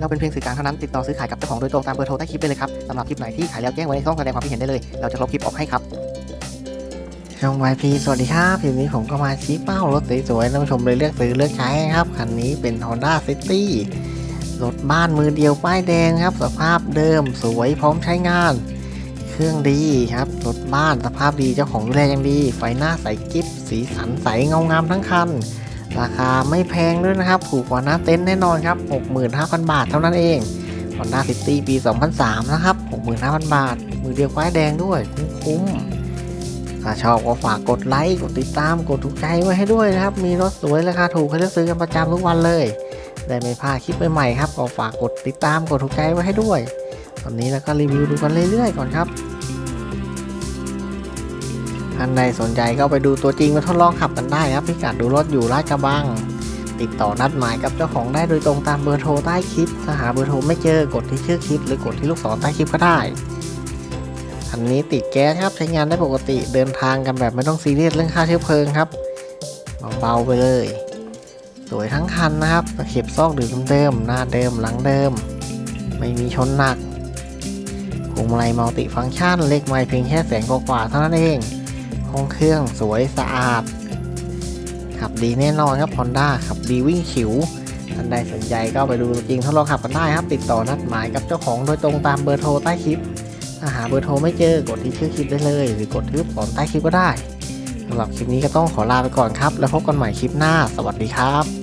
เราเป็นเพียงสื่อกลางเท่านั้นติดต่อซื้อขายกับเจ้าของโดยตรงตามเบอร์โทรใต้คลิปได้เลยครับสำหรับคลิปไหนที่ขายแล้วแจ้งไว้ในช่องแสดงความคิดเห็นได้เลย เราจะลบคลิปออกให้ครับช่อง YP สวัสดีครับคลิปนี้ผมก็มาชี้เป้ารถสวยๆท่านผู้ชมเลยเลือกซื้อเลือกใช้ครับคันนี้เป็น Honda City รถบ้านมือเดียวป้ายแดงครับ สภาพเดิมสวยพร้อมใช้งาน เครื่องดีครับรถบ้านสภาพดีเจ้าของดูแลยังดี ไฟหน้าใสกิ๊บสีสันใสเงางามทั้งคัน ราคาไม่แพงด้วยนะครับ ถูกกว่าหน้าเต็นท์แน่นอนครับ 65,000 บาทเท่านั้นเอง Honda City ปี 2003 นะครับ 65,000 บาท มือเดียวป้ายแดงด้วย คุ้มๆถ้าชอบก็ฝากกดไลค์ กดติดตาม กดถูกใจไว้ให้ด้วยนะครับ มีรถสวยราคาถูกให้เลือกซื้อกันประจำทุกวันเลย ได้ไม่พลาดคลิปใหม่ๆครับ ก็ฝากกดติดตาม กดถูกใจไว้ให้ด้วย ตอนนี้แล้วก็รีวิวดูกันเรื่อยๆก่อนครับ ท่านใดสนใจก็ไปดูตัวจริงมาทดลองขับกันได้ครับพิกัดดูรถอยู่ลาดกระบัง ติดต่อนัดหมายกับเจ้าของได้โดยตรงตามเบอร์โทรใต้คลิปถ้าหาเบอร์โทรไม่เจอกดที่ชื่อคลิป หรือกดที่ลูกศรใต้คลิปก็ได้คันนี้ติดแก๊สครับใช้งานได้ปกติเดินทางกันแบบไม่ต้องซีเรียสเรื่องค่าเชื้อเพลิงครับเบาๆไปเลยสวยทั้งคันนะครับตะเข็บซอกดื่มเดิม หน้าเดิม หลังเดิม ไม่มีชนหนักพวงมาลัยมัลติฟังก์ชัน เล็กไม่เพียงแค่แสงกว่าเท่านั้นเอง ห้องเครื่องสวยสะอาด ขับดีแน่นอนครับ Honda ขับดีวิ่งขิวท่านใดสนใจก็ไปดูจริงทดลองขับกันได้ครับ ติดต่อนัดหมายกับเจ้าของโดยตรงตามเบอร์โทรใต้คลิป ถ้าหาเบอร์โทรไม่เจอกดที่ชื่อคลิปได้เลย หรือกดที่ลูกศรใต้คลิปก็ได้สำหรับคลิปนี้ก็ต้องขอลาไปก่อนครับ แล้วพบกันใหม่คลิปหน้า สวัสดีครับ